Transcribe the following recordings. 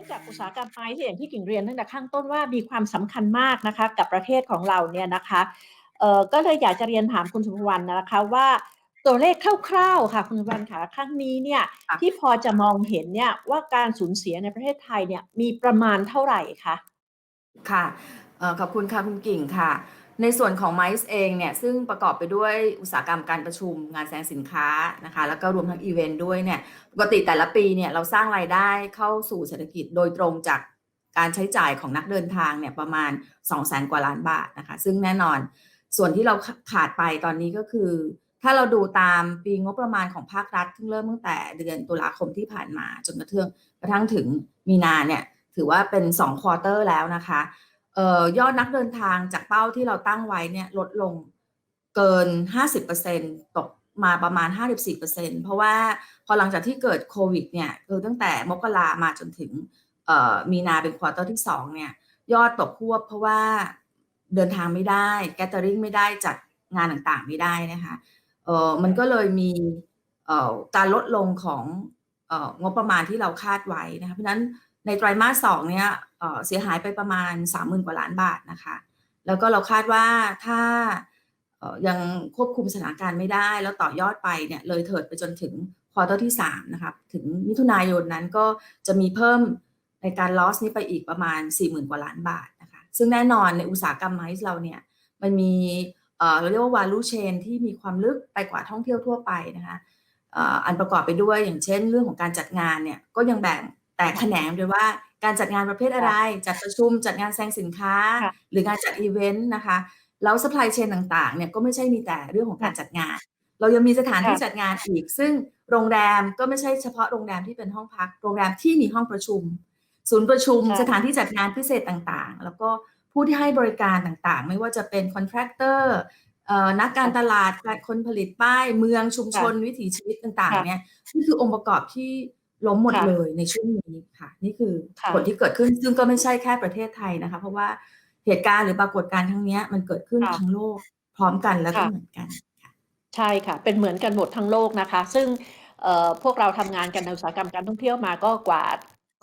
นื่องจากอุตสาหกรรมไม้ที่อย่างที่กิ่งเรียนตั้งแต่ข้างต้นว่ามีความสำคัญมากนะคะ กับประเทศของเราเนี่ยนะคะเอ่อก็เลยอยากจะเรียนถามคุณสุภวรรณนะคะว่าตัวเลขคร่าวๆค่ะคุณสุภวรรณค่ะครั้งนี้เนี่ยค่ะที่พอจะมองเห็นเนี่ยว่าการสูญเสียในประเทศไทยเนี่ยมีประมาณเท่าไหร่คะค่ะเอ่อขอบคุณค่ะคุณกิ่งค่ะ ในส่วนของไมซ์เองเนี่ยซึ่งประกอบไปด้วยอุตสาหกรรมการประชุมงานแสดงสินค้านะคะแล้วก็รวมทั้งอีเวนต์ด้วยเนี่ยปกติแต่ละปีเนี่ยเราสร้างรายได้เข้าสู่เศรษฐกิจโดยตรงจากการใช้จ่ายของนักเดินทางเนี่ยประมาณ 2 0 0แสนกว่าล้านบาทนะคะซึ่งแน่นอนส่วนที่เราขาดไปตอนนี้ก็คือ ถ้าเราดูตามปีงบประมาณของภาครัฐซึ่เริ่มตั้งแต่เดือนตุลาคมที่ผ่านมาจนกระทั่งกระทั่งถึงมีนาเนี่ยถือว่าเป็น2ควอเตอร์แล้วนะคะ ยอดนักเดินทางจากเป้าที่เราตั้งไว้เนี่ยลดลงเกิน 50%ตกมาประมาณ 54%เพราะว่าพอหลังจากที่เกิดโควิดเนี่ยคือตั้งแต่มกรามาจนถึงมีนาเป็นควอเตอร์ที่ 2 เนี่ย ยอดตกควบเพราะว่าเดินทางไม่ได้ แกตเตอริงไม่ได้จัดงานต่างๆไม่ได้นะคะเออมันก็เลยมีเอ่อการลดลงของเอ่องบประมาณที่เราคาดไว้นะคะเพราะฉะนั้นในไตรมาสสองเนี่ย เสียหายไปประมาณ 30,000 กว่าล้านบาทนะคะ แล้วก็เราคาดว่าถ้ายังควบคุมสถานการณ์ไม่ได้ แล้วต่อยอดไปเนี่ยเลยเถิดไปจนถึงควอเตอร์ที่3นะครับถึงมิถุนายนนั้นก็จะมีเพิ่มในการ loss นี้ไปอีกประมาณ 40,000 กว่าล้านบาทนะคะซึ่งแน่นอนในอุตสาหกรรมไม้เราเนี่ยมันมีเราเรียกว่า value chain ที่มีความลึกไปกว่าท่องเที่ยวทั่วไปนะคะอันประกอบไปด้วยอย่างเช่นเรื่องของการจัดงานเนี่ยก็ยังแบ่งแตกแขนงด้วยว่า การจัดงานประเภทอะไร จัดประชุม จัดงานแสดงสินค้าค่ะหรืองานจัดอีเวนต์นะคะ แล้ว supply chain ต่างๆ เนี่ยก็ไม่ใช่มีแต่เรื่องของการจัดงาน เรายังมีสถานที่ค่ะจัดงานอีก ซึ่งโรงแรมก็ไม่ใช่เฉพาะโรงแรมที่เป็นห้องพัก โรงแรมที่มีห้องประชุม ศูนย์ประชุมค่ะสถานที่จัดงานพิเศษต่างๆ แล้วก็ผู้ที่ให้บริการต่างๆ ไม่ว่าจะเป็นคอนแทคเตอร์นักการตลาดการคนผลิตป้าย เมืองชุมชนวิถีชีวิตต่างๆ เนี่ยนี่คือองค์ประกอบที่ ล้มหมดค่ะเลยในช่วงนี้ค่ะ นี่คือค่ะผลที่เกิดขึ้นซึ่งก็ไม่ใช่แค่ประเทศไทยนะคะ เพราะว่าเหตุการณ์หรือปรากฏการณ์ครั้งเนี้ย มันเกิดขึ้นค่ะทั้งโลกพร้อมกันแล้วก็ค่ะ เหมือนกันใช่ค่ะ เป็นเหมือนกันหมดทั้งโลกนะคะ ซึ่งเอ่อพวกเราทำงานกันในอุตสาหกรรมการท่องเที่ยวมาก็กว่า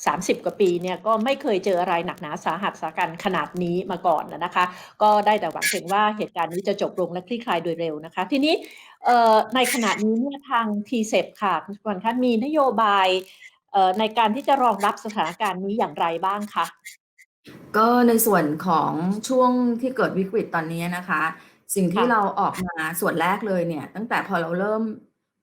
30 กว่าปีเนี่ยก็ไม่เคยเจออะไรหนักหนาสาหัสสากันขนาดนี้มาก่อนนะคะ ก็ได้แต่หวังเพียงว่าเหตุการณ์นี้จะจบลงและคลี่คลายโดยเร็วนะคะ ทีนี้เอ่อในขณะนี้เนี่ยทาง t c e p ค่ะคุณสุวรรณคะมีนโยบายเอ่อในการที่จะรองรับสถานการณ์นี้อย่างไรบ้างคะก็ในส่วนของช่วงที่เกิดวิกฤตตอนนี้นะคะ สิ่งที่ค่ะเราออกมาส่วนแรกเลยเนี่ย ตั้งแต่พอเราเริ่ม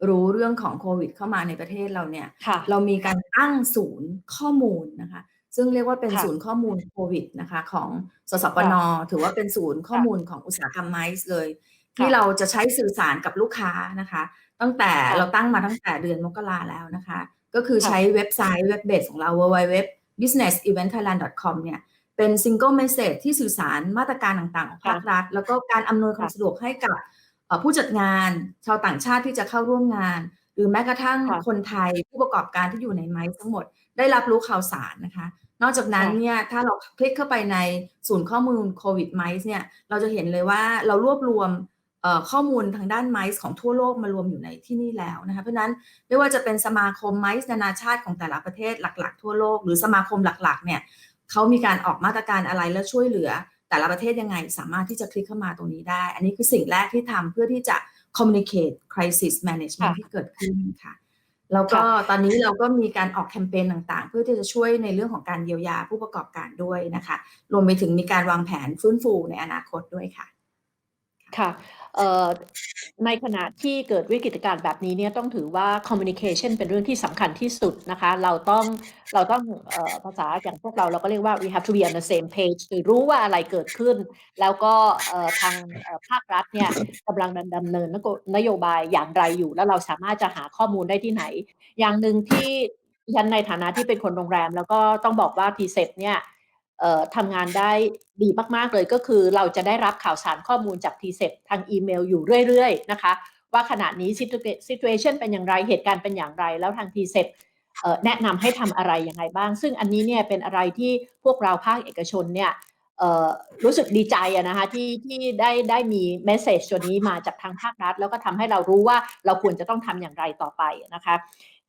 รู้เรื่องของโควิด เข้ามาในประเทศเราเนี่ยค่ะเรามีการตั้งศูนย์ข้อมูลนะคะ ซึ่งเรียกว่าเป็นค่ะศูนย์ข้อมูลโควิดนะคะของสสปนถือว่าเป็นศูนย์ข้อมูลของอุตสาหกรรมไมซ์เลย ที่เราจะใช้สื่อสารกับลูกค้านะคะ ตั้งแต่ค่ะเราตั้งมาตั้งแต่เดือนมกราแล้วนะคะ ก็คือค่ะใช้เว็บไซต์เว็บเบสของเรา www businesseventthailand.com เนี่ยเป็น single message ที่สื่อสารมาตรการต่างๆ ของภาครัฐ แล้วก็การอำนวยความค่ะสะดวกให้กับเอ่อ ผู้จัดงานชาวต่างชาติที่จะเข้าร่วมงาน หรือแม้กระทั่งค่ะคนไทยผู้ประกอบการที่อยู่ในไมซ์ทั้งหมด ได้รับรู้ข่าวสารนะคะ นอกจากนั้นค่ะเนี่ยถ้าเราคลิกเข้าไปในศูนย์ข้อมูลโควิดไมซ์เนี่ยเราจะเห็นเลยว่าเรารวบรวมเอ่อข้อมูลทางด้านไมซ์ของทั่วโลกมารวมอยู่ในที่นี่แล้วนะคะเพราะฉะนั้นไม่ว่าจะเป็นสมาคมไมซ์นานาชาติของแต่ละประเทศหลัก ๆ ทั่วโลก หรือสมาคมหลักๆเนี่ยเขามีการออกมาตรการอะไรและช่วยเหลือ แต่ละประเทศยังไงสามารถที่จะคลิกเข้ามาตรงนี้ได้ อันนี้คือสิ่งแรกที่ทำเพื่อที่จะ communicate crisis management ค่ะที่เกิดขึ้นค่ะแล้วก็ตอนนี้เราก็มีการออกแคมเปญต่างๆ เพื่อที่จะช่วยในเรื่องของการเยียวยาผู้ประกอบการด้วยนะคะ รวมไปถึงมีการวางแผนฟื้นฟูในอนาคตด้วยค่ะ ค่ะ เอ่อในขณะที่เกิดวิกฤตการณ์แบบนี้เนี่ยต้องถือว่า communication เป็นเรื่องที่สำคัญที่สุดนะคะ เราต้องเราต้องเอ่อภาษาอย่างพวกเราเราก็เรียกว่า we have to be on the same page คือรู้ว่าอะไรเกิดขึ้น แล้วก็เอ่อทางเอ่อภาครัฐเนี่ยกำลังดำเนินนโยบายอย่างไรอยู่ แล้วเราสามารถจะหาข้อมูลได้ที่ไหน อย่างหนึ่งที่ยันในฐานะที่เป็นคนโรงแรม แล้วก็ต้องบอกว่า t c e p เนี่ย ทำงานได้ดีมาก ๆ เลยก็คือเราจะได้รับข่าวสารข้อมูลจาก t c e p ทางอีเมลอยู่เรื่อย ๆ นะคะ ว่าขณะนี้ situa- situation เป็นอย่างไรเหตุการณ์เป็นอย่างไรแล้วทาง t c e p เอ่อแนะนำให้ทำอะไรยังไงบ้าง ซึ่งอันนี้เนี่ยเป็นอะไรที่พวกเราภาคเอกชนเนี่ยรู้สึกดีใจนะคะที่ที่ได้ได้มีเมสเซจตัวนี้มาจากทางภาครัฐ แล้วก็ทำให้เรารู้ว่าเราควรจะต้องทำอย่างไรต่อไปนะคะ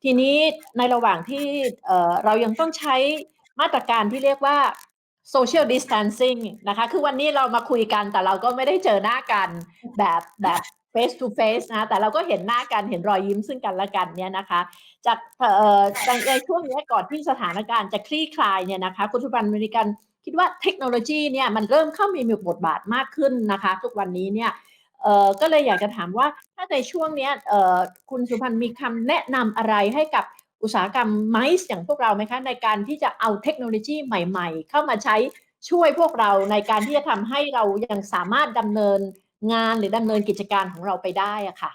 ทีนี้ในระหว่างที่เเรายังต้องใช้มาตรการที่เรียกว่า social distancing นะคะ คือวันนี้เรามาคุยกันแต่เราก็ไม่ได้เจอหน้ากันแบบแบบ face to face นะ แต่เราก็เห็นหน้ากัน เห็นรอยยิ้มซึ่งกันและกันเนี่ยนะคะ จากเอ่อในช่วงนี้ก่อนที่สถานการณ์จะคลี่คลายเนี่ยนะคะ คุณสุพันอเมริกันคิดว่าเทคโนโลยีเนี่ยมันเริ่มเข้ามีบทบาทมากขึ้นนะคะ ทุกวันนี้เนี่ยเอ่อก็เลยอยากจะถามว่าถ้าในช่วงเนี้ยเอ่อคุณสุพันธ์มีคำแนะนำอะไรให้กับ อุตสาหกรรมไมซ์อย่างพวกเราไหมคะในการที่จะเอาเทคโนโลยีใหม่ ๆ เข้ามาใช้ช่วยพวกเราในการที่จะทำให้เรายังสามารถดำเนินงานหรือดำเนินกิจการของเราไปได้อะค่ะ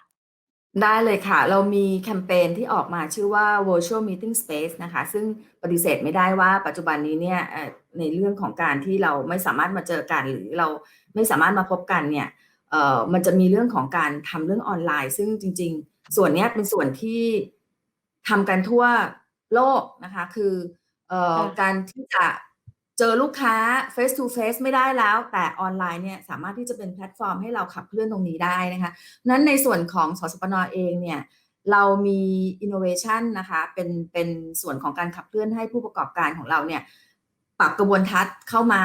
ได้เลยค่ะ เรามีแคมเปญที่ออกมาชื่อว่า virtual meeting space นะคะ ซึ่งปฏิเสธไม่ได้ว่าปัจจุบันนี้เนี่ยในเรื่องของการที่เราไม่สามารถมาเจอกัน หรือเราไม่สามารถมาพบกันเนี่ยมันจะมีเรื่องของการทำเรื่องออนไลน์ ซึ่งจริง ๆ ส่วนนี้เป็นส่วนที่ ทำกันทั่วโลกนะคะ คือเอ่อค่ะการที่จะเจอลูกค้า face to face ไม่ได้แล้ว แต่ออนไลน์เนี่ยสามารถที่จะเป็นแพลตฟอร์มให้เราขับเคลื่อนตรงนี้ได้นะคะนั้นในส่วนของสสปนเองเนี่ยเรามี innovation นะคะ เป็น เป็นส่วนของการขับเคลื่อนให้ผู้ประกอบการของเราเนี่ย ปรับกระบวนทัศน์เข้ามา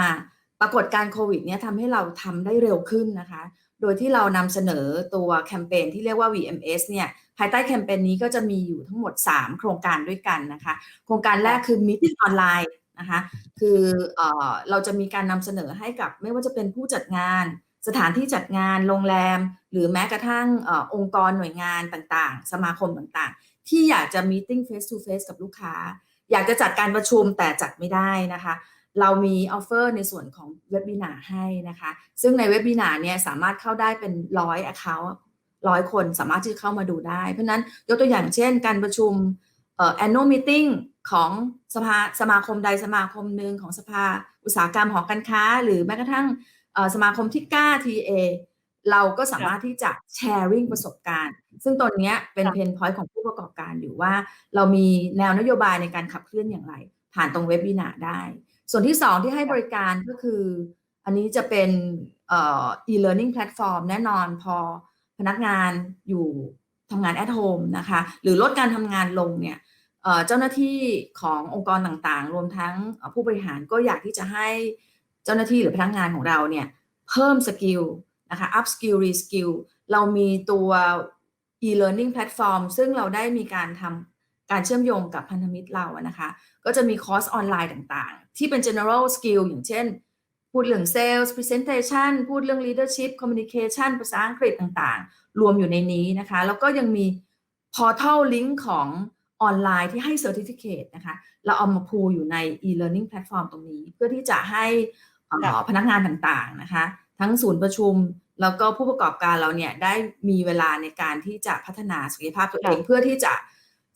ปรากฏการณ์โควิดเนี่ยทำให้เราทำได้เร็วขึ้นนะคะ โดยที่เรานำเสนอตัวแคมเปญที่เรียกว่า VMS เนี่ย ภายใต้แคมเปญนี้ก็จะมีอยู่ทั้งหมด 3 โครงการด้วยกันนะคะ โครงการแรกคือ Meeting ออนไลน์นะคะคือเออเราจะมีการนำเสนอให้กับไม่ว่าจะเป็นผู้จัดงาน สถานที่จัดงานโรงแรม หรือแม้กระทั่งเออองค์กรหน่วยงานต่างๆ สมาคมต่างๆ ที่อยากจะมีติ้ง face to face กับลูกค้า อยากจะจัดการประชุมแต่จัดไม่ได้นะคะเรามีออฟเฟอร์ในส่วนของเว็บ i นาให้นะคะ ซึ่งในเว็บ i นาเนี่ยสามารถเข้าได้เป็นร้อย account ร้อยคนสามารถที่จะเข้ามาดูได้ เพราะฉะนั้นยกตัวอย่างเช่น การประชุมเอ่อ annual meeting ของสภาสมาคมใดสมาคมหนึ่งของสภาอุตสาหกรรมหอการค้า หรือแม้กระทั่งเอ่อสมาคมที่กล้า TA เราก็สามารถที่จะ sharing ประสบการณ์ ซึ่งตอนเนี้ยเป็นค่ะเพนพอยต์ของผู้ประกอบการอยู่ว่า เรามีแนวนโยบายในการขับเคลื่อนอย่างไร ผ่านตรงเว็บ i นาได้ ส่วนที่2ที่ให้บริการก็คือ อันนี้จะเป็นเอ่อ e-learning platform แน่นอนพอ พนักงานอยู่ทำงาน at home นะคะ หรือลดการทำงานลงเนี่ยเจ้าหน้าที่ขององค์กรต่างๆ รวมทั้งผู้บริหารก็อยากที่จะให้เจ้าหน้าที่หรือพนักงานของเราเนี่ยเพิ่มสกิลนะคะ up skill re skill เรามีตัว e-learning platform ซึ่งเราได้มีการทำการเชื่อมโยงกับพันธมิตรเรานะคะ ก็จะมีคอร์สออนไลน์ต่างๆ ที่เป็น general skill อย่างเช่น พูดเรื่อง sales presentation พูดเรื่อง leadership communication ภาษาอังกฤษต่างๆ รวมอยู่ในนี้นะคะ แล้วก็ยังมี portal link ของออนไลน์ที่ให้ certificate นะคะ เราเอามาพูอยู่ใน e-learning platform ตรงนี้ เพื่อที่จะให้เอ่อค่ะพนักงานต่างๆนะคะ ทั้งศูนย์ประชุม แล้วก็ผู้ประกอบการเราเนี่ยได้มีเวลาในการที่จะพัฒนาศักยภาพตัวเองเพื่อที่จะ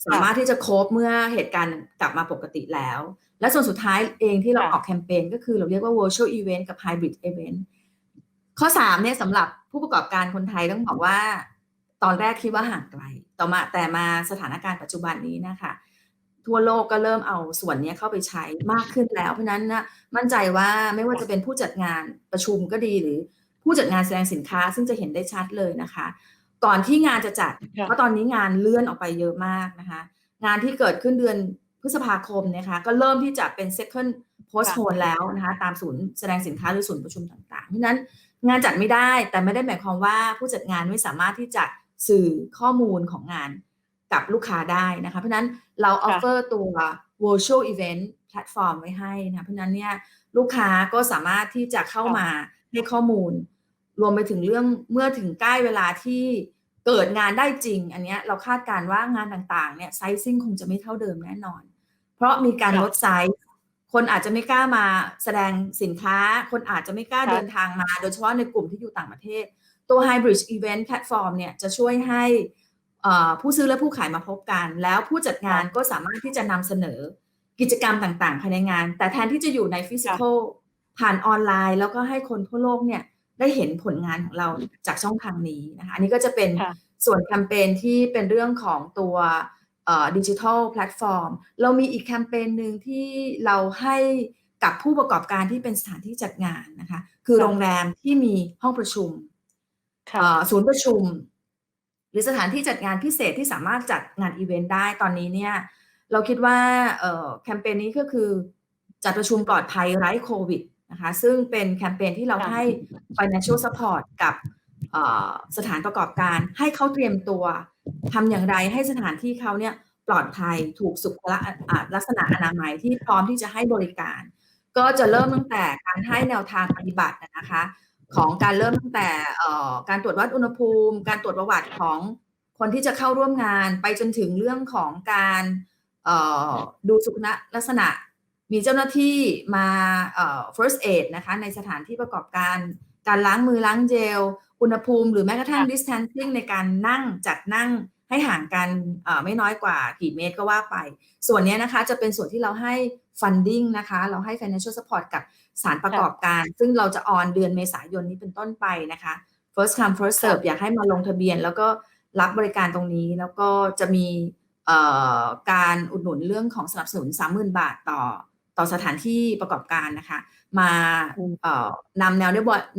สามารถที่จะโคบเมื่อเหตุการณ์กลับมาปกติแล้ว และส่วนสุดท้ายเองที่เราค่ะออกแคมเปญก็คือเราเรียกว่า virtual event กับ hybrid event ข้อ3เนี่ยสำหรับผู้ประกอบการคนไทยต้องบอกว่า ตอนแรกคิดว่าห่างไกล ต่อมาแต่มาสถานการณ์ปัจจุบันนี้นะคะทั่วโลกก็เริ่มเอาส่วนนี้เข้าไปใช้มากขึ้นแล้ว เพราะฉะนั้นนะมั่นใจว่าไม่ว่าจะเป็นผู้จัดงานประชุมก็ดีหรือผู้จัดงานแสดงสินค้าซึ่งจะเห็นได้ชัดเลยนะคะ ก่อนที่งานจะจัดค่ะเพราะตอนนี้งานเลื่อนออกไปเยอะมากนะคะ งานที่เกิดขึ้นเดือน พฤษภาคมนะคะก็เริ่มที่จะเป็น second postpone แล้วนะคะตามศูนย์แสดงสินค้าหรือศูนย์ประชุมต่างๆเพราะฉะนั้นงานจัดไม่ได้แต่ไม่ได้หมายความว่าผู้จัดงานไม่สามารถที่จะสื่อข้อมูลของงานกับลูกค้าได้นะคะ เพราะฉะนั้นเรา offer ตัว virtual event platform ไว้ให้นะคะเพราะฉะนั้นเนี่ยลูกค้าก็สามารถที่จะเข้ามาให้ข้อมูล รวมไปถึงเรื่องเมื่อถึงใกล้เวลาที่เกิดงานได้จริง อันเนี้ยเราคาดการณ์ว่า งานต่างๆเนี่ยไซซิ่งคงจะไม่เท่าเดิมแน่นอน เพราะมีการค่ะลดไซส์คนอาจจะไม่กล้ามาแสดงสินค้า คนอาจจะไม่กล้าค่ะเดินทางมา โดยเฉพาะในกลุ่มที่อยู่ต่างประเทศ ตัว Hybrid Event Platform เนี่ยจะช่วยให้เอ่อผู้ซื้อและผู้ขายมาพบกัน แล้วผู้จัดงานก็สามารถที่จะนำเสนอกิจกรรมต่างๆ ภายในงาน แต่แทนที่จะอยู่ในฟิสิกอลผ่านออนไลน์ แล้วก็ให้คนทั่วโลกเนี่ยได้เห็นผลงานของเราจากช่องทางนี้นะคะ อันนี้ก็จะเป็นค่ะส่วนแคมเปญที่เป็นเรื่องของตัว ดิจิทัลแพลตฟอร์ม เรามีอีกแคมเปญหนึ่งที่เราให้กับผู้ประกอบการที่เป็นสถานที่จัดงานนะคะ คือค่ะโรงแรมที่มีห้องประชุมค่ะเอ่อศูนย์ประชุม หรือสถานที่จัดงานพิเศษที่สามารถจัดงานอีเวนต์ได้ตอนนี้เนี่ย เราคิดว่าเอ่อแคมเปญนี้ก็คือจัดประชุมปลอดภัยไร้โควิดนะคะซึ่งเป็นแคมเปญที่เราค่ะให้ financial support กับเอ่อสถานประกอบการให้เขาเตรียมตัว ทำอย่างไรให้สถานที่เขาเนี่ยปลอดภัยถูกสุขล,ลักษณะอนามัยที่พร้อมที่จะให้บริการ ก็จะเริ่มตั้งแต่การให้แนวทางปฏิบัตินะคะ ของการเริ่มตั้งแต่การตรวจวัดอุณหภูมิ การตรวจประวัติของคนที่จะเข้าร่วมงานไปจนถึงเรื่องของการดูสุขลักษณะมีเจ้าหน้าที่มา first aid นะคะในสถานที่ประกอบการ การล้างมือล้างเจล อุณหภูมิหรือแม้กระทั่งค่ะ distancing ในการนั่งจัดนั่งให้ห่างกันเอ่อไม่น้อยกว่ากี่เมตรก็ว่าไป ส่วนเนี้ยนะคะจะเป็นส่วนที่เราให้ funding นะคะ เราให้ financial support กับสถารประกอบการ ซึ่งเราจะออนเดือนเมษายนนี้เป็นต้นไปนะคะ first come first serve อยากให้มาลงทะเบียน แล้วก็รับบริการตรงนี้แล้วก็จะมีเอ่อการอุดหนุนเรื่องของสนับสนุน 30,000 บาทต่อต่อสถานที่ประกอบการนะคะ มาเอ่อนำแนว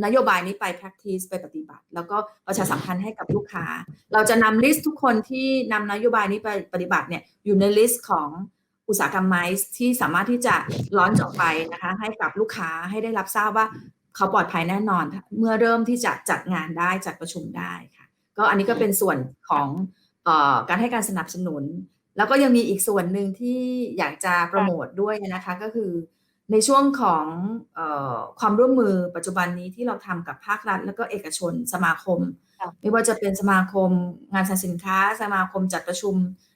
นโยบายนี้ไป practice ไปปฏิบัติ แล้วก็ประชาสัมพันธ์ให้กับลูกค้า เราจะนำลิสต์ทุกคนที่นำนโยบายนี้ไปปฏิบัติเนี่ยอยู่ในลิสต์ของอุตสาหกรรมไมซ์ที่สามารถที่จะล้อนออกไปนะคะให้กับลูกค้าให้ได้รับทราบว่าเขาปลอดภัยแน่นอน เมื่อเริ่มที่จะจัดงานได้จัดประชุมได้ค่ะ ก็อันนี้ก็เป็นส่วนของออการให้การสนับสนุน แล้วก็ยังมีอีกส่วนหนึ่งที่อยากจะโปรโมทด้วยนะคะก็คือ ในช่วงของเออความร่วมมือปัจจุบันนี้ที่เราทำกับภาครัฐ แล้วก็เอกชนสมาคมค่ะไม่ว่าจะเป็นสมาคม งานสรรพสินค้า สมาคมจัดประชุม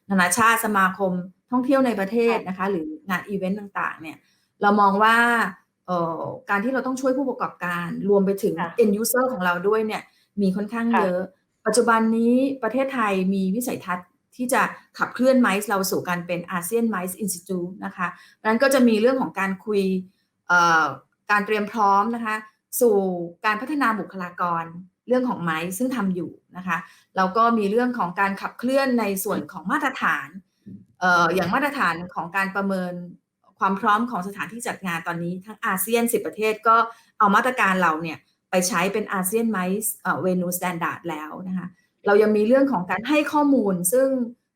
นานาชาติสมาคมท่องเที่ยวในประเทศนะคะ หรืองานอีเวนต์ต่างๆ เนี่ยเรามองว่าเอ่อการที่เราต้องช่วยผู้ประกอบการรวมไปถึงค่ะ end user ของเราด้วยเนี่ยมีค่อนข้างค่ะเยอะ ปัจจุบันนี้ประเทศไทยมีวิสัยทัศน์ ที่จะขับเคลื่อนไมซ์เราสู่การเป็นอาเซียนไมซ์อินสติทูนะคะดังนั้นก็จะมีเรื่องของการคุยเอ่อการเตรียมพร้อมนะคะสู่การพัฒนาบุคลากรเรื่องของไมซ์ซึ่งทำอยู่นะคะแล้วก็มีเรื่องของการขับเคลื่อนในส่วนของมาตรฐานเอ่ออย่างมาตรฐานของการประเมินความพร้อมของสถานที่จัดงานตอนนี้ทั้งอาเซียน 10 ประเทศก็เอามาตรการเราเนี่ยไปใช้เป็นอาเซียนไมซ์เวนูสแตนดาร์ดแล้วนะคะ เรายังมีเรื่องของการให้ข้อมูล ซึ่ง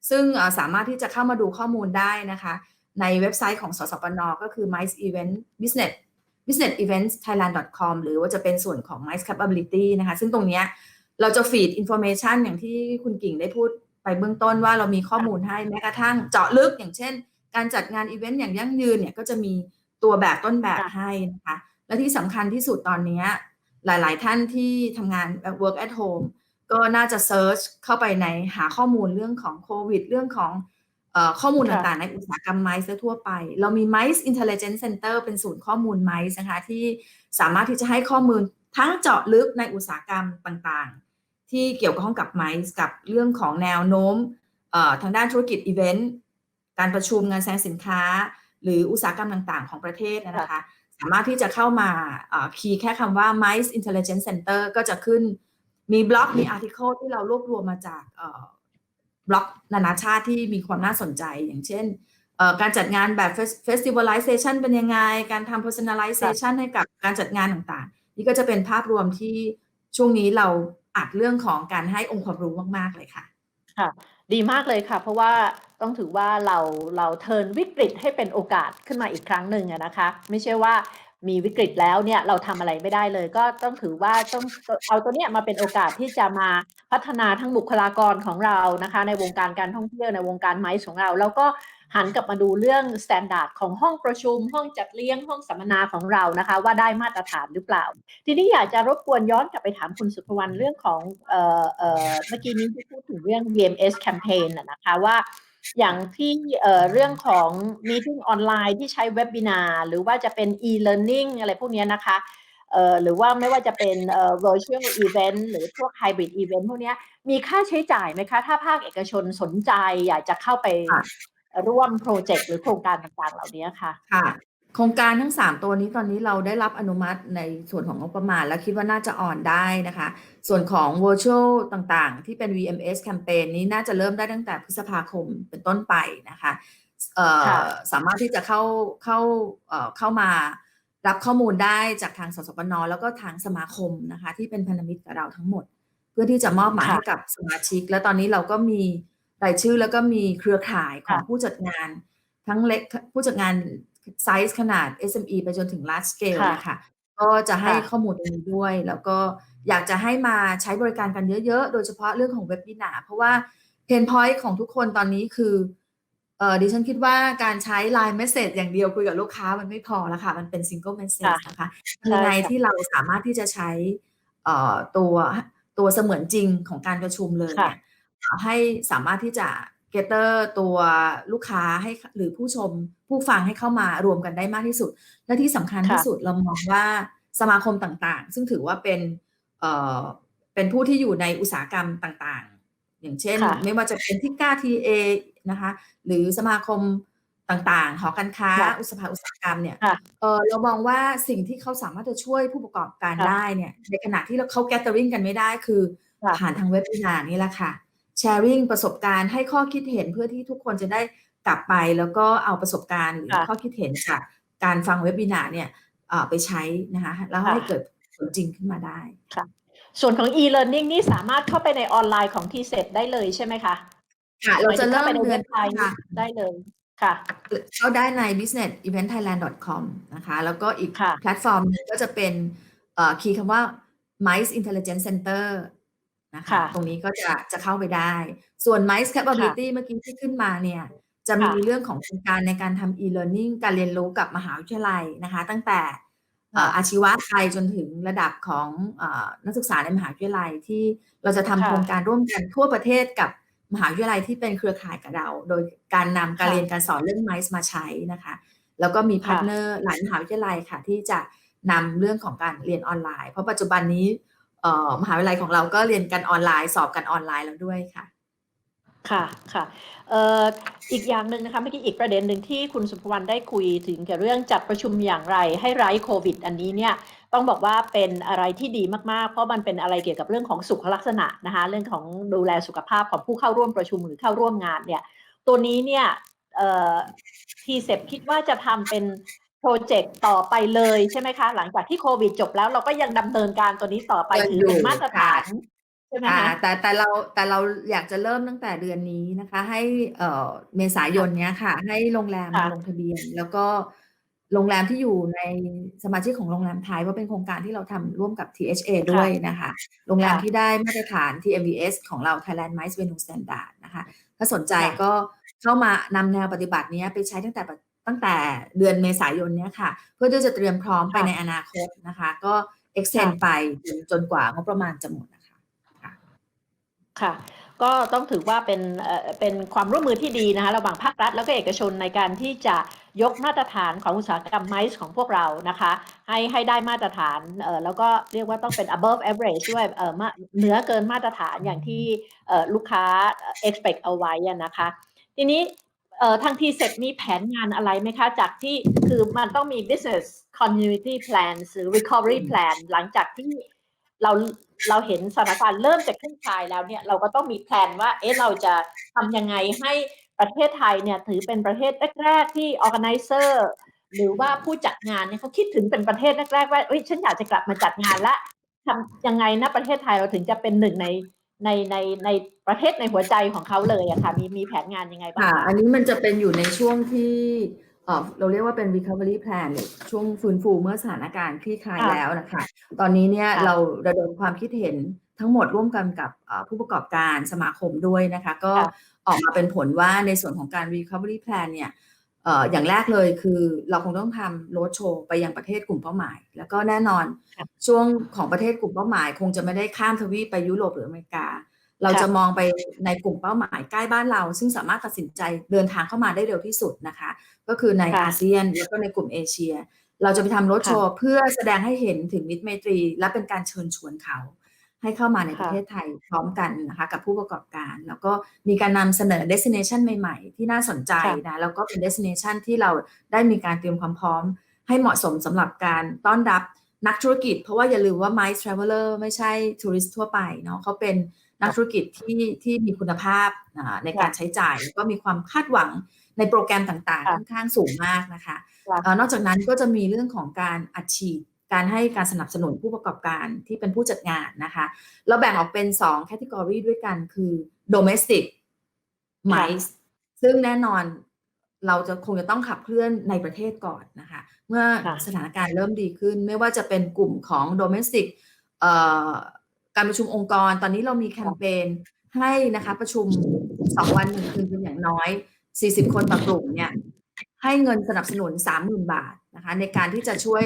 ซึ่งสามารถที่จะเข้ามาดูข้อมูลได้นะคะ ในเว็บไซต์ของสสปนก็คือ mice event business business events thailand com หรือว่าจะเป็นส่วนของ mice capability นะคะ ซึ่งตรงนี้เราจะฟีด information อย่างที่คุณกิ่งได้พูดไปเบื้องต้นว่าเรามีข้อมูลให้แม้กระทั่งเจาะลึกอย่างเช่น การจัดงานอีเวนต์อย่างยั่งยืนเนี่ยก็จะมีตัวแบบต้นแบบให้นะคะ และที่สำคัญที่สุดตอนนี้ยหลาย ๆ ท่านที่ทำงาน work at home ก็น่าจะเซิร์ชเข้าไปในหาข้อมูลเรื่องของโควิด เรื่องของเอ่อข้อมูลค่ะต่างๆ ในอุตสาหกรรมไมซ์ทั่วไป เรามี Mice Intelligence Center เป็นศูนย์ข้อมูลไมซ์นะคะ ที่สามารถที่จะให้ข้อมูลทั้งเจาะลึกในอุตสาหกรรมต่างๆ ที่เกี่ยวข้องกับไมซ์กับเรื่องของแนวโน้มเอ่อทางด้านธุรกิจอีเวนต์การประชุมงานแสดงสินค้า หรืออุตสาหกรรมต่างๆ ของประเทศนะคะ สามารถที่จะเข้ามาคีย์แค่คำว่า Mice Intelligence Center ก็จะขึ้น มีบล็อกมีอาร์ติเคิลที่เรารวบรวมมาจากบล็อกนานาชาติที่มีความน่าสนใจอย่างเช่นการจัดงานแบบ Festivalization เป็นยังไง การทำ Personalization ให้กับการจัดงานต่างๆ นี่ก็จะเป็นภาพรวมที่ช่วงนี้เราอัดเรื่องของการให้องค์ความรู้มากๆเลยค่ะ ค่ะ ดีมากเลยค่ะ เพราะว่าต้องถือว่าเราเราเทิร์นวิกฤตให้เป็นโอกาสขึ้นมาอีกครั้งหนึ่งนะคะ ไม่ใช่ว่า มีวิกฤตแล้วเนี่ยเราทำอะไรไม่ได้เลย ก็ต้องถือว่าต้องเอาตัวเนี้ยมาเป็นโอกาสที่จะมาพัฒนาทั้งบุคลากรของเรานะคะ ในวงการการท่องเที่ยวในวงการไมซ์ของเรา แล้วก็หันกลับมาดูเรื่องสแตนดาร์ดของห้องประชุม ห้องจัดเลี้ยงห้องสัมมนาของเรานะคะ ว่าได้มาตรฐานหรือเปล่า ทีนี้อยากจะรบกวนย้อนกลับไปถามคุณสุภวรรณเรื่องของเอ่อเอ่อเมื่อกี้นี้ที่พูดถึงเรื่อง VMS campaign น่ะนะคะว่า อย่างที่เอ่อเรื่องของ meeting ออนไลน์ที่ใช้เว็บ i ินาหรือว่าจะเป็น e-learning อะไรพวกเนี้ยนะคะเอ่อหรือว่าไม่ว่าจะเป็นเอ่อ virtual event หรือพวก hybrid event พวกเนี้ยมีค่าใช้จ่ายไหมคะ ถ้าภาคเอกชนสนใจอยากจะเข้าไปค่ะ ร่วมโปรเจกต์หรือโครงการต่างๆ เหล่านี้ค่ะ ค่ะโครงการทั้ง 3 ตัวนี้ตอนนี้เราได้รับอนุมัติในส่วนของงบประมาณ และคิดว่าน่าจะออนได้นะคะ ส่วนของ virtual ต่างๆ ที่เป็น VMS campaign นี้น่าจะเริ่มได้ตั้งแต่พฤษภาคมเป็นต้นไปนะคะเอ่อค่ะสามารถที่จะเข้าเข้าเอ่อเข้ามารับข้อมูลได้จากทางสสปนแล้วก็ทางสมาคมนะคะที่เป็นพันธมิตรกับเราทั้งหมด เพื่อที่จะมอบหมายค่ะให้กับสมาชิก และตอนนี้เราก็มีรายชื่อแล้วก็มีเครือข่ายของค่ะผู้จัดงานทั้งเล็กผู้จัดงาน ไซส์ขนาด SME ไปจนถึง large scale ค่ะนะคะก็จะให้ค่ะข้อมูลตรงนี้ด้วย แล้วก็อยากจะให้มาใช้บริการกันเยอะๆ โดยเฉพาะเรื่องของเว็บ Webinar เพราะว่า pain point ของทุกคนตอนนี้คือเอ่อดิฉันคิดว่าการใช้ Line Message อย่างเดียวคุยกับลูกค้ามันไม่พอแล้วค่ะ มันเป็น single message นะคะทำยังไงใช่ค่ะที่เราสามารถที่จะใช้เอ่อตัวตัวเสมือนจริงของการประชุมเลยเนี่ยให้สามารถที่จะ เกเตอร์ตัวลูกค้าให้หรือผู้ชมผู้ฟังให้เข้ามารวมกันได้มากที่สุด และที่สำคัญค่ะที่สุดเรามองว่าสมาคมต่างๆ ซึ่งถือว่าเป็นเอ่อเป็นผู้ที่อยู่ในอุตสาหกรรมต่างๆ อย่างเช่นค่ะไม่ว่าจะเป็นที่ก้าทีเอนะคะหรือสมาคมต่างๆ หอการค้าค่ะอุตสาหอุตสาหกรรมเนี่ยค่ะเออเรามองว่าสิ่งที่เขาสามารถจะช่วยผู้ประกอบการค่ะได้เนี่ยในขณะที่เราเขาแกตเตอริงกันไม่ได้คือค่ะผ่านทางเว็บ Webinar นี่แหละค่ะ แชร์ริ่งประสบการณ์ให้ข้อคิดเห็นเพื่อที่ทุกคนจะได้กลับไปแล้วก็เอาประสบการณ์หรือค่ะข้อคิดเห็นจากการฟังเว็บ Webinar เนี่ยเอ่อไปใช้นะคะแล้วให้ค่ะเกิดผลจริงขึ้นมาได้ส่วนของ e-learning นี่สามารถเข้าไปในออนไลน์ของ t s e t ได้เลยใช่ไหมคะค่ะ เราจะเริ่มหยถึงข้าไปในเดือเว็นบไซต์ค่ะได้เลยค่ะเข้าได้ใน businesseventthailand.com นะคะ แล้วก็อีกค่ะแพลตฟอร์มหนึงก็จะเป็นเอ่อคีย์คำว่า Mice Intelligence Center นะคะค่ะตรงนี้ก็จะจะเข้าไปได้ ส่วน Mice Capability เมื่อกี้ที่ขึ้นมาเนี่ย จะมีค่ะเรื่องของโครงการในการทำ e-learning การเรียนรู้กับมหาวิทยาลัยนะคะ ตั้งแต่เอ่อค่ะอาชีวะไทยจนถึงระดับของเออนักศึกษาในมหาวิทยาลัยที่เราจะทำค่ะโครงการร่วมกันทั่วประเทศกับมหาวิทยาลัยที่เป็นเครือข่ายกับเรา โดยการนำการค่ะเรียนการสอนเรื่อง MICE มาใช้นะคะ แล้วก็มีพาค่ะร์ทเนอร์หลายมหาวิทยาลัยค่ะที่จะนำเรื่องของการเรียนออนไลน์ เพราะปัจจุบันนี้เอ่อ มหาวิทยาลัยของเราก็เรียนกันออนไลน์สอบกันออนไลน์แล้วด้วยค่ะ ค่ะค่ะอีกอย่างหนึ่งนะคะเมื่อกี้อีกประเด็นหนึ่งที่คุณสุภวรรณได้คุยถึงเกี่ยวกับเรื่องจัดประชุมอย่างไรให้ไร้โควิด อันนี้เนี่ยต้องบอกว่าเป็นอะไรที่ดีมากๆ เพราะมันเป็นอะไรเกี่ยวกับเรื่องของสุขลักษณะนะคะเรื่องของดูแลสุขภาพของผู้เข้าร่วมประชุมหรือเข้าร่วมงานเนี่ยตัวนี้เนี่ยทีเซคิดว่าจะทำเป็น โปรเจกต์ต่อไปเลยใช่ไหมคะ หลังจากที่โควิดจบแล้วเราก็ยังดำเนินการตัวนี้ต่อไปยังถือเป็นอยู่มาตรฐานค่ะใช่ไหมค่ะคะแต่แต่เราแต่เราอยากจะเริ่มตั้งแต่เดือนนี้นะคะ ให้เอ่อเมษายนเนี้ยค่ะ ให้โรงแรมมาค่ะลงทะเบียน แล้วก็โรงแรมที่อยู่ในสมาชิกของโรงแรมไทยว่าเป็นโครงการที่เราทำร่วมกับ THA ด้วยนะคะ โรงแรมค่ะที่ได้มาตรฐาน TMVS ของเรา Thailand Mice Venue Standard นะคะ ถ้าสนใจค่ะก็เข้ามานำแนวปฏิบัติเนี้ยไปใช้ตั้งแต่ ตั้งแต่เดือนเมษายนเนี้ยค่ะ เพื่อที่จะเตรียมพร้อมไปค่ะในอนาคตนะคะ ก็ extend ค่ะไปจนจนกว่างบประมาณจะหมดนะคะค่ะก็ต้องถือว่าเป็นเอ่อเป็นความร่วมมือที่ดีนะคะระหว่างภาครัฐแล้วก็เอกชนในการที่จะยกมาตรฐานของอุตสาหกรรมไมซ์ของพวกเรานะคะ ให้ให้ได้มาตรฐานเอ่อแล้วก็เรียกว่าต้องเป็น above average ด้วยเอ่อมาเหนือเกินมาตรฐานอย่างที่เอ่อลูกค้า expect เอาไว้อะนะคะ ทีนี้ เอ่อทางทีเซ็มีแผนงานอะไรไหมคะ จากที่คือมันต้องมี business continuity plan หรือ recovery plan หลังจากที่เราเราเห็นสถานการณ์เริ่มจะคลี่คลายแล้วเนี่ยเราก็ต้องมีแผนว่าเอ๊ะเราจะทำยังไงให้ประเทศไทยเนี่ยถือเป็นประเทศแรกๆที่ organizer หรือว่าผู้จัดงานเนี่ยเขาคิดถึงเป็นประเทศแรกๆว่าเอ้ยฉันอยากจะกลับมาจัดงานละทำยังไงนะประเทศไทยเราถึงจะเป็นหนึ่งใน ในในในประเทศในหัวใจของเขาเลยอะค่ะมีมีแผนงานยังไงบ้างค่ะคะอันนี้มันจะเป็นอยู่ในช่วงที่เอ่อเราเรียกว่าเป็น recovery plan หรือช่วงฟื้นฟูเมื่อสถานการณ์คลี่คลายค่ะแล้วนะคะ ตอนนี้เนี่ยค่ะเราระดมความคิดเห็นทั้งหมดร่วมกันกับเอ่อผู้ประกอบการสมาคมด้วยนะคะ ก็ค่ะออกมาเป็นผลว่าในส่วนของการ recovery plan เนี่ยเอ่ออย่างแรกเลยคือเราคงต้องทำ road show ไปยังประเทศกลุ่มเป้าหมาย แล้วก็แน่นอนค่ะช่วงของประเทศกลุ่มเป้าหมาย คงจะไม่ได้ข้ามทวีปไปยุโรปหรืออเมริกา เราค่ะจะมองไปในกลุ่มเป้าหมายใกล้บ้านเรา ซึ่งสามารถตัดสินใจเดินทางเข้ามาได้เร็วที่สุดนะคะ ก็คือในค่ะอาเซียนแล้วก็ในกลุ่มเอเชีย เราจะไปทำรถค่ะโชว์เพื่อแสดงให้เห็นถึงมิตรไมตรี และเป็นการเชิญชวนเขา ให้เข้ามาในประค่ะเทศไทยพร้อมกันนะคะกับผู้ประกอบการ แล้วก็มีการนำเสนอ destination ใหม่ ๆ ที่น่าสนใจค่ะนะแล้วก็เป็น destination ที่เราได้มีการเตรียมความพร้อม ให้เหมาะสมสำหรับการต้อนรับนักธุรกิจ เพราะว่าอย่าลืมว่า Mice Traveler ไม่ใช่ทัวริสต์ทั่วไปเนาะเขาเป็นนักธุรกิจที่ที่มีคุณภาพอ่าในการใช้จ่ายแล้วก็มีความคาดหวังในโปรแกรมต่างๆ ค่ะค่อนข้างสูงมากนะคะค่ะเอ่อนอกจากนั้นก็จะมีเรื่องของการอัดฉีด การให้การสนับสนุนผู้ประกอบการที่เป็นผู้จัดงานนะคะ เราแบ่งออกเป็น2แคตตากรีด้วยกันคือ domestic mice ซึ่งแน่นอนเราจะคงจะต้องขับเคลื่อนในประเทศก่อนนะคะ เมื่อค่ะสถานการณ์เริ่มดีขึ้น ไม่ว่าจะเป็นกลุ่มของ domestic เอ่อการประชุมองค์กร ตอนนี้เรามีแคมเปญให้นะคะประชุม 2 วัน1คืนเป็นอย่างน้อย 40 คนต่อกลุ่มเนี่ยให้เงินสนับสนุน 30,000 บาทนะคะในการที่จะช่วย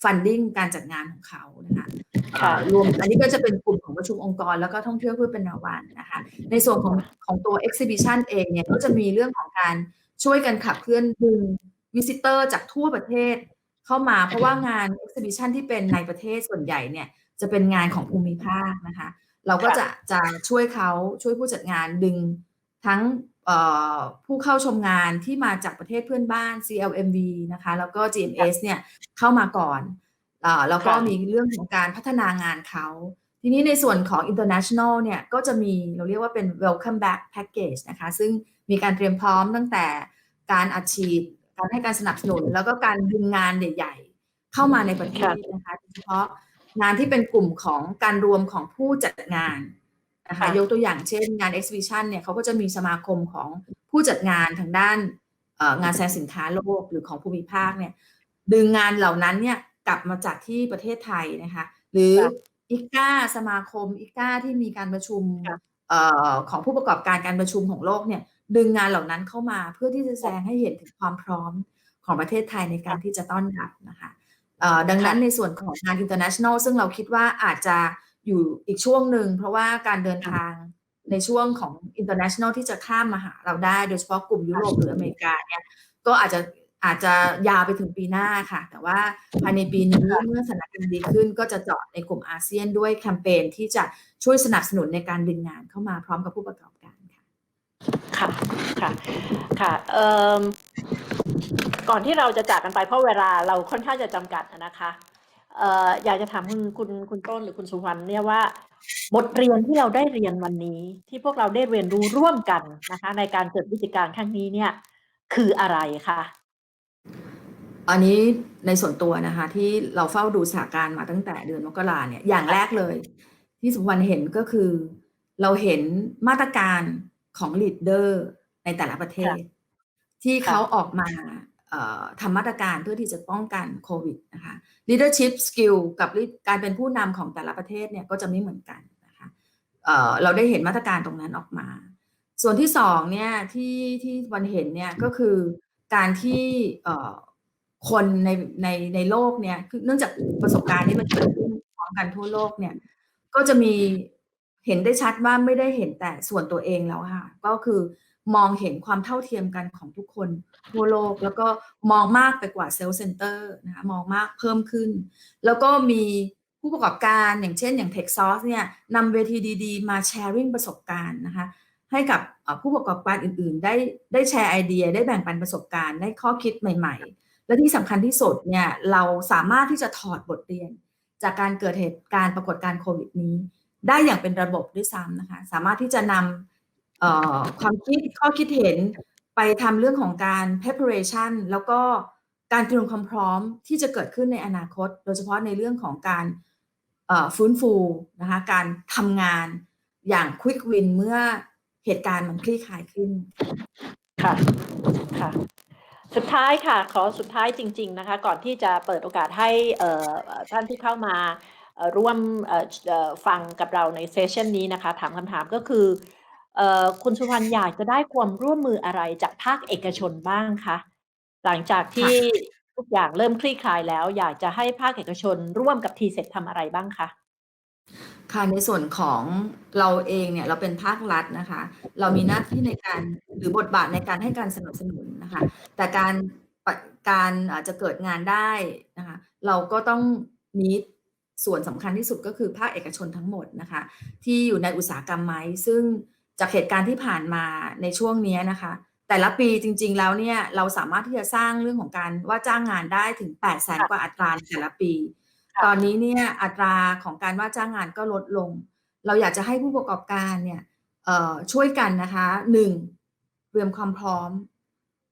เอ่อ funding การจัดงานของเขานะคะค่ะเอ่อรวมอันนี้ก็จะเป็นกลุ่มของประชุมองค์กร แล้วก็ท่องเที่ยวเพื่อเป็นรางวัลนะคะ ในส่วนของของตัว exhibition เองเนี่ยก็จะมีเรื่องของการช่วยกันขับเคลื่อนดึง visitor จากทั่วประเทศเข้ามาเพราะว่างาน exhibition ที่เป็นในประเทศส่วนใหญ่เนี่ยจะเป็นงานของภูมิภาคนะคะ เราก็จะจะช่วยเขาช่วยผู้จัดงานดึงทั้งเอ่อ ผู้เข้าชมงานที่มาจากประเทศเพื่อนบ้าน CLMV นะคะ แล้วก็ GMS เนี่ยเข้ามาก่อนเอ่อแล้วก็ค่ะมีเรื่องของการพัฒนางานเขา ทีนี้ในส่วนของ international เนี่ยก็จะมีเราเรียกว่าเป็น welcome back package นะคะ ซึ่งมีการเตรียมพร้อมตั้งแต่การอัดฉีด การให้การสนับสนุน แล้วก็การดึงงานใหญ่ๆ เข้ามาในประเทศนะคะโดยเฉพาะงานที่เป็นกลุ่มของการรวมของผู้จัดงาน นะคะค่ะยกตัวอย่างเช่นงาน exhibition เนี่ยเขาก็จะมีสมาคมของผู้จัดงานทางด้านเอ่องานแสดงสินค้าโลกหรือของภูมิภาคเนี่ยดึงงานเหล่านั้นเนี่ยกลับมาจัดที่ประเทศไทยนะคะหรือค่ะอิก้าสมาคมอิก้าที่มีการประชุมค่ะเอ่อของผู้ประกอบการการประชุมของโลกเนี่ยดึงงานเหล่านั้นเข้ามาเพื่อที่จะแสดงให้เห็นถึงความพร้อมของประเทศไทยในการที่จะต้อนรับนะคะเอ่อดังนั้นในส่วนของงาน international ซึ่งเราคิดว่าอาจจะ อยู่อีกช่วงหนึ่งเพราะว่าการเดินทางในช่วงของ international ที่จะข้ามมาหาเราได้โดยเฉพาะกลุ่มยุโรปหรืออเมริกาเนี่ยก็อาจจะอาจจะยาวไปถึงปีหน้าค่ะ แต่ว่าภายในปีนี้เมื่อสถานการณ์ดีขึ้น ก็จะเจาะในกลุ่มอาเซียนด้วยแคมเปญที่จะช่วยสนับสนุนในการดึงงานเข้ามาพร้อมกับผู้ประกอบการค่ะ ค่ะค่ะค่ะเอ่มก่อนที่เราจะจากกันไปเพราะเวลาเราค่อนข้างจะจำกัดนะคะ เอ่ออยากจะถามคุณคุณคุณต้นหรือคุณสุวรรณเนี่ยว่า บทเรียนที่เราได้เรียนวันนี้ ที่พวกเราได้เรียนรู้ร่วมกันนะคะ ในการเกิดวิกฤตการณ์ครั้งนี้เนี่ย คืออะไรคะอันนี้ในส่วนตัวนะคะ ที่เราเฝ้าดูสถานการณ์มาตั้งแต่เดือนมกราเนี่ยอย่างแรกเลย ที่สุวรรณเห็นก็คือ เราเห็นมาตรการของลีดเดอร์ในแต่ละประเทศ ที่เขาออกมาเอ่อ ทำมาตรการเพื่อที่จะป้องกันโควิดนะคะ leadership skill กับการเป็นผู้นำของแต่ละประเทศเนี่ยก็จะไม่เหมือนกันนะคะเอ่อเราได้เห็นมาตรการตรงนั้นออกมา ส่วนที่สองเนี่ยที่ที่วันเห็นเนี่ยก็คือการที่เอ่อคนในในในโลกเนี่ยคือเนื่องจากประสบการณ์นี้มันเกิดขึ้นพร้อมกันทั่วโลกเนี่ยก็จะมีเห็นได้ชัดว่าไม่ได้เห็นแต่ส่วนตัวเองแล้วค่ะ ก็คือ มองเห็นความเท่าเทียมกันของทุกคนทั่วโลก แล้วก็มองมากไปกว่าเซลล์เซ็นเตอร์นะคะมองมากเพิ่มขึ้น แล้วก็มีผู้ประกอบการอย่างเช่นอย่าง TechSource เนี่ยนำเวทีดีๆ มาแชร์ริ่งประสบการณ์นะคะให้กับผู้ประกอบการอื่นๆ ได้ได้แชร์ไอเดีย ได้แบ่งปันประสบการณ์ได้ข้อคิดใหม่ ๆ และที่สำคัญที่สุดเนี่ยเราสามารถที่จะถอดบทเรียน จากการเกิดเหตุการณ์ปรากฏการณ์โควิดนี้ ได้อย่างเป็นระบบด้วยซ้ำนะคะสามารถที่จะนำ ความคิดข้อคิดเห็นไปทำเรื่องของการ preparation แล้วก็การเตรียมความพร้อมที่จะเกิดขึ้นในอนาคต โดยเฉพาะในเรื่องของการฟื้นฟูนะคะการทำงานอย่าง quick win เมื่อเหตุการณ์มันคลี่คลายขึ้น ค่ะ ค่ะ สุดท้ายค่ะ ขอสุดท้ายจริง ๆ นะคะ ก่อนที่จะเปิดโอกาสให้ท่านที่เข้ามาร่วมฟังกับเราในเซสชันนี้นะคะ ถามคำถามก็คือ คุณสุวรรณอยากจะได้ความร่วมมืออะไรจากภาคเอกชนบ้างคะ หลังจากที่ทุกอย่างเริ่มคลี่คลายแล้ว อยากจะให้ภาคเอกชนร่วมกับทีเซ็ตทำอะไรบ้างคะ ค่ะ ในส่วนของเราเองเนี่ย เราเป็นภาครัฐนะคะ เรามีหน้าที่ในการ หรือบทบาทในการให้การสนับสนุนนะคะ แต่การปะการอาจจะเกิดงานได้นะคะ เราก็ต้องมีส่วนสำคัญที่สุด ก็คือภาคเอกชนทั้งหมดนะคะ ที่อยู่ในอุตสาหกรรมไม้ ซึ่ง จากเหตุการณ์ที่ผ่านมาในช่วงนี้นะคะ แต่ละปีจริง ๆ แล้วเนี่ยเราสามารถที่จะสร้างเรื่องของการว่าจ้างงานได้ถึง8 0 0แสนกว่าอัตราในแต่ละปีค่ะตอนนี้เนี่ยอัตราของการว่าจ้างงานก็ลดลง เราอยากจะให้ผู้ประกอบการเนี่ยเอ่อช่วยกันนะคะหนึ่งเตรียมความพร้อม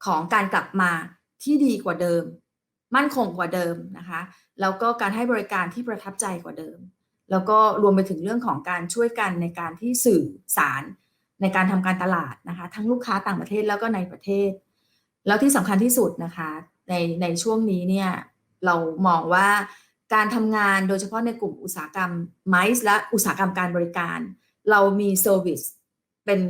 ของการกลับมาที่ดีกว่าเดิม มั่นคงกว่าเดิมนะคะแล้วก็การให้บริการที่ประทับใจกว่าเดิม แล้วก็รวมไปถึงเรื่องของการช่วยกันในการที่สื่อสาร ในการทำการตลาดนะคะ ทั้งลูกค้าต่างประเทศแล้วก็ในประเทศ แล้วที่สำคัญที่สุดนะคะในในช่วงนี้เนี่ยเรามองว่าการทำงานโดยเฉพาะในกลุ่มอุตสาหกรรมไมซ์และอุตสาหกรรมการบริการ เรามีเซอร์วิสเป็น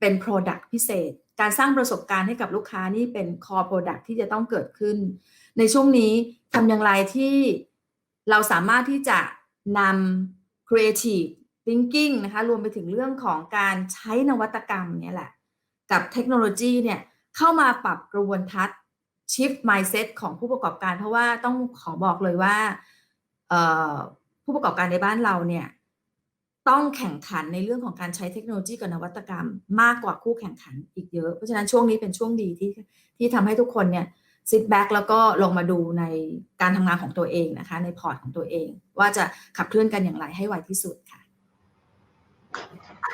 เป็น Product พิเศษ การสร้างประสบการณ์ให้กับลูกค้านี่เป็น Core Product ที่จะต้องเกิดขึ้น ในช่วงนี้ทำอย่างไรที่เราสามารถที่จะนำ Creative Thinking นะคะรวมไปถึงเรื่องของการใช้นวัตกรรมเนี่ยแหละ กับเทคโนโลยีเนี่ยเข้ามาปรับกระบวนทัศน์ shift mindset ของผู้ประกอบการ เพราะว่าต้องขอบอกเลยว่าผู้ประกอบการในบ้านเราเนี่ยต้องแข่งขันในเรื่องของการใช้เทคโนโลยีกับนวัตกรรม มากกว่าคู่แข่งขันอีกเยอะ เพราะฉะนั้นช่วงนี้เป็นช่วงดีที่ที่ทำให้ทุกคนเนี่ย sit back แล้วก็ลงมาดูในการทำงานของตัวเองนะคะ ในพอร์ตของตัวเอง ว่าจะขับเคลื่อนกันอย่างไรให้ไวที่สุดค่ะ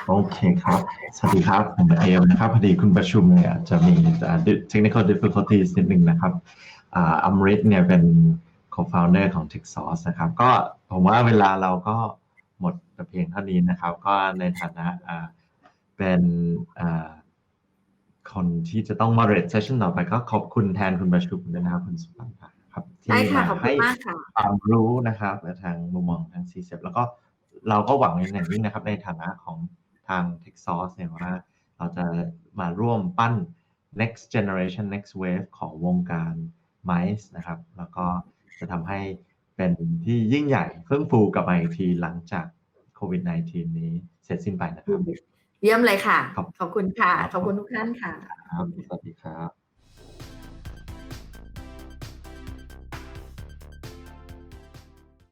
โอเคครับ สวัสดีครับ ผมเอมนะครับพอดีคุณประชุมเนี่ยจะมีอ่า technical difficulties นิดนึงนะครับอ่าอมริตเนี่ยเป็น co-founder ของ TechSource นะครับ ก็ผมว่าเวลาเราก็หมดแต่เพียงเท่านี้นะครับ ก็ในฐานะอ่าเป็นอ่าคนที่จะต้อง moderate session ต่อไปก็ขอบคุณแทนคุณประชุมด้วยนะครับคุณสุภาพครับที่ได้ค่ะมาขอบคุให้ณมากค่ะความรู้นะครับและทางมุมมองทาง c ีเแล้วก็ เราก็หวังอย่างยิ่งนะครับ ในฐานะของทาง t e c h s o u r c e เนี่ยว่าเราจะมาร่วมปั้น next generation next wave ของวงการ mice นะครับ แล้วก็จะทำให้เป็นที่ยิ่งใหญ่เพิ่มฟูกับมาอีกทีหลังจากโควิด -19 นี้เสร็จสิ้นไปนะครับ เยี่ยมเลยค่ะครับขอบคุณค่ะครับขอบคุณทุกท่านค่ะครับสวัสดีครับ